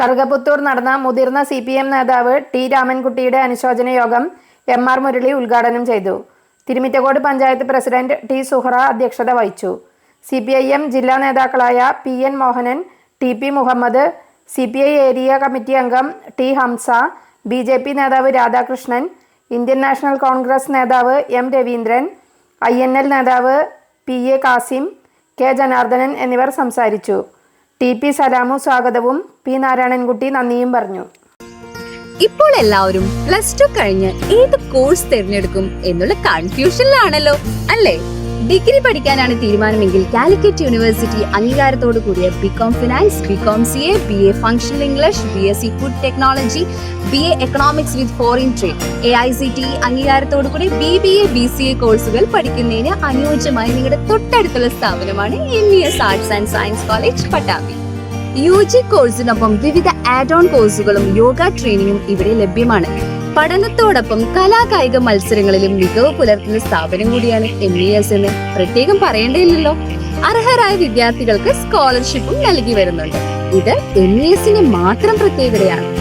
കറുകപുത്തൂർ നടന്ന മുതിർന്ന C P M നേതാവ് ടി രാമൻകുട്ടിയുടെ അനുശോചന യോഗം എം ആർ മുരളി ഉദ്ഘാടനം ചെയ്തു. തിരുമിറ്റക്കോട് പഞ്ചായത്ത് പ്രസിഡന്റ് ടി സുഹറ അധ്യക്ഷത വഹിച്ചു. സി പി ഐ എം ജില്ലാ നേതാക്കളായ P N Mohanan T P Muhammad C P I area committee അംഗം T Hamsa B J P നേതാവ് രാധാകൃഷ്ണൻ ഇന്ത്യൻ നാഷണൽ കോൺഗ്രസ് നേതാവ് M Raveendran I N L നേതാവ് P A Kasim K Janardhanan എന്നിവർ സംസാരിച്ചു. T P സലാമു സ്വാഗതവും P Narayanankutty നന്ദിയും പറഞ്ഞു. ഇപ്പോൾ എല്ലാവരും പ്ലസ് ടു കഴിഞ്ഞ് ഏത് കോഴ്സ് തിരഞ്ഞെടുക്കും എന്നുള്ള കൺഫ്യൂഷനിലാണല്ലോ അല്ലേ? ഡിഗ്രി പഠിക്കാനാണ് തീരുമാനമെങ്കിൽ കാലിക്കറ്റ് യൂണിവേഴ്സിറ്റി അംഗീകാരത്തോടു കൂടിയ BCom finance BCom C A B A functional English B S C food technology B A economics with foreign trade A I C T അംഗീകാരത്തോടു കൂടി B B A B C A കോഴ്സുകൾ പഠിക്കുന്നതിന് അനുയോജ്യമായി നിങ്ങളുടെ തൊട്ടടുത്തുള്ള സ്ഥാപനമാണ് M E S arts and science college Pattambi. U G കോഴ്സിനൊപ്പം വിവിധ add on കോഴ്സുകളും യോഗ ട്രെയിനിങ്ങും ഇവിടെ ലഭ്യമാണ്. പഠനത്തോടൊപ്പം കലാകായിക മത്സരങ്ങളിലും മികവ് പുലർത്തുന്ന സ്ഥാപനം കൂടിയാണ് എം ഇ എസ് എന്ന്. പ്രത്യേകം പറയേണ്ടതില്ലല്ലോ. അർഹരായ വിദ്യാർത്ഥികൾക്ക് സ്കോളർഷിപ്പും നൽകി വരുന്നുണ്ട്. ഇത് എം ഇ എസിന്റെ മാത്രം പ്രത്യേകതയാണ്.